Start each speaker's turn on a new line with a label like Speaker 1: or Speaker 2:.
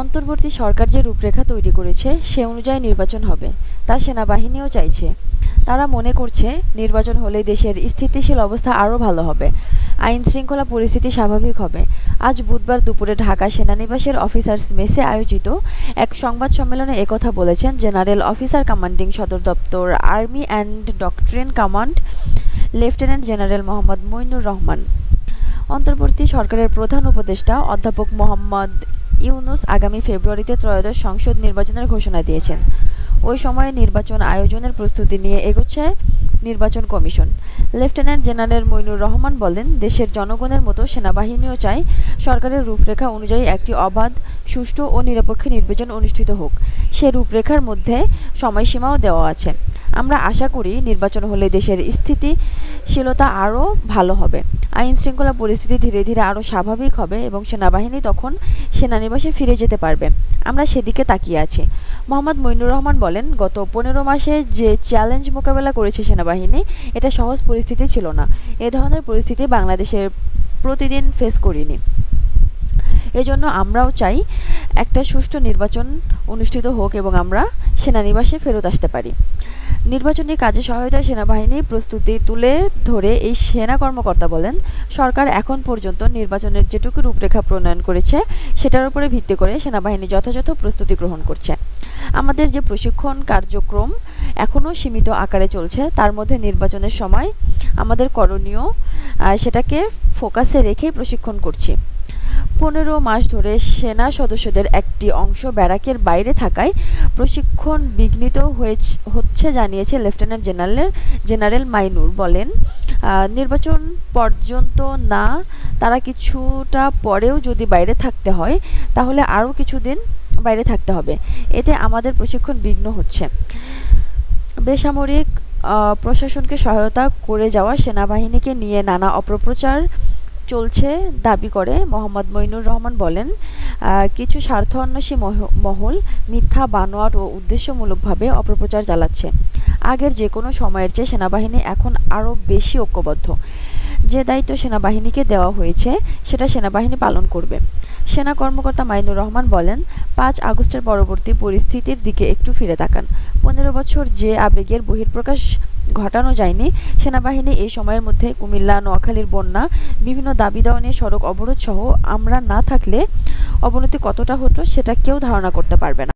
Speaker 1: অন্তর্বর্তী সরকার যে রূপরেখা তৈরি করেছে, সে অনুযায়ী নির্বাচন হবে, তা সেনাবাহিনীও চাইছে। তারা মনে করছে নির্বাচন হলে দেশের স্থিতিশীল অবস্থা আরও ভালো হবে। আইন শৃঙ্খলা পরিস্থিতি স্বাভাবিক হবে। আজ বুধবার দুপুরে ঢাকা সেনানিবাসের অফিসার্স মেসে আয়োজিত এক সংবাদ সম্মেলনে একথা বলেছেন জেনারেল অফিসার কমান্ডিং সদর দপ্তর army and doctrine command, lieutenant general Mohammad Moinur Rahman. অন্তর্বর্তী সরকারের প্রধান উপদেষ্টা অধ্যাপক মোহাম্মদ ইউনুস আগামী ফেব্রুয়ারিতে ত্রয়োদশ সংসদ নির্বাচনের ঘোষণা দিয়েছেন। ওই সময়ে নির্বাচন আয়োজনের প্রস্তুতি নিয়ে এগোচ্ছে নির্বাচন commission. Lieutenant general Moinur Rahman বলেন, দেশের জনগণের মতো সেনাবাহিনীও চায় সরকারের রূপরেখা অনুযায়ী একটি অবাধ, সুষ্ঠু ও নিরপেক্ষ নির্বাচন অনুষ্ঠিত হোক। সে রূপরেখার মধ্যে সময়সীমাও দেওয়া আছে। আমরা আশা করি নির্বাচন হলে দেশের স্থিতিশীলতা আরও ভালো হবে। আইন শৃঙ্খলা পরিস্থিতি ধীরে ধীরে আরও স্বাভাবিক হবে এবং সেনাবাহিনী তখন সেনানিবাসে ফিরে যেতে পারবে। আমরা সেদিকে তাকিয়ে আছি। মোহাম্মদ মইনুর রহমান বলেন, গত পনেরো মাসে যে চ্যালেঞ্জ মোকাবেলা করেছে সেনাবাহিনী, এটা সহজ পরিস্থিতি ছিল না। এ ধরনের পরিস্থিতি বাংলাদেশের প্রতিদিন ফেস করিনি। এজন্য আমরাও চাই একটা সুষ্ঠু নির্বাচন অনুষ্ঠিত হোক এবং আমরা সেনানিবাসে ফেরত আসতে পারি। নির্বাচনী কাজে সহায়তায় সেনাবাহিনী প্রস্তুতি তুলে ধরে এই সেনা কর্মকর্তা বলেন, সরকার এখন পর্যন্ত নির্বাচনের যেটুকু রূপরেখা প্রণয়ন করেছে, সেটার উপরে ভিত্তি করে সেনাবাহিনী যথাযথ প্রস্তুতি গ্রহণ করছে। আমাদের যে প্রশিক্ষণ কার্যক্রম এখনও সীমিত আকারে চলছে, তার মধ্যে নির্বাচনের সময় আমাদের করণীয় সেটাকে ফোকাসে রেখেই প্রশিক্ষণ করছি। পনেরো মাস ধরে সেনা সদস্যদের একটি অংশ ব্যারাকের বাইরে থাকায় প্রশিক্ষণ বিঘ্নিত হচ্ছে জানিয়েছে লেফটেন্যান্ট জেনারেল জেনারেল মাইনুর বলেন। নির্বাচন পর্যন্ত না, তারা কিছুটা পরেও যদি বাইরে থাকতে হয়, তাহলে আরও কিছুদিন বাইরে থাকতে হবে। এতে আমাদের প্রশিক্ষণ বিঘ্ন হচ্ছে। বেসামরিক প্রশাসনকে সহায়তা করে যাওয়া সেনাবাহিনীকে নিয়ে নানা অপপ্রচার চলছে দাবি করে মোহাম্মদ মইনুর রহমান বলেন কিছু স্বার্থ অন্বেষী মহল মিথ্যা, বানোয়াট ও উদ্দেশ্যমূলকভাবে অপপ্রচার চালাচ্ছে। আগের যে কোনো সময়ের চেয়ে সেনাবাহিনী এখন আরও বেশি ঐক্যবদ্ধ। যে দায়িত্ব সেনাবাহিনীকে দেওয়া হয়েছে, সেটা সেনাবাহিনী পালন করবে। সেনা কর্মকর্তা মাইনুর রহমান বলেন, পাঁচ আগস্টের পরবর্তী পরিস্থিতির দিকে একটু ফিরে তাকান। পনেরো বছর যে আবেগের বহিঃপ্রকাশ ঘটানো যায়নি। সেনাবাহিনী এই সময়ের মধ্যে কুমিল্লা, নোয়াখালীর বন্যা, বিভিন্ন দাবি দেওয়া নিয়ে সড়ক অবরোধ সহ আমরা না থাকলে অবনতি কতটা হতো সেটা কেউ ধারণা করতে পারবে না।